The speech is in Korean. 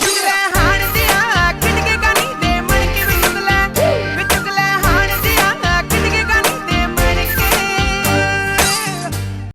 죽이라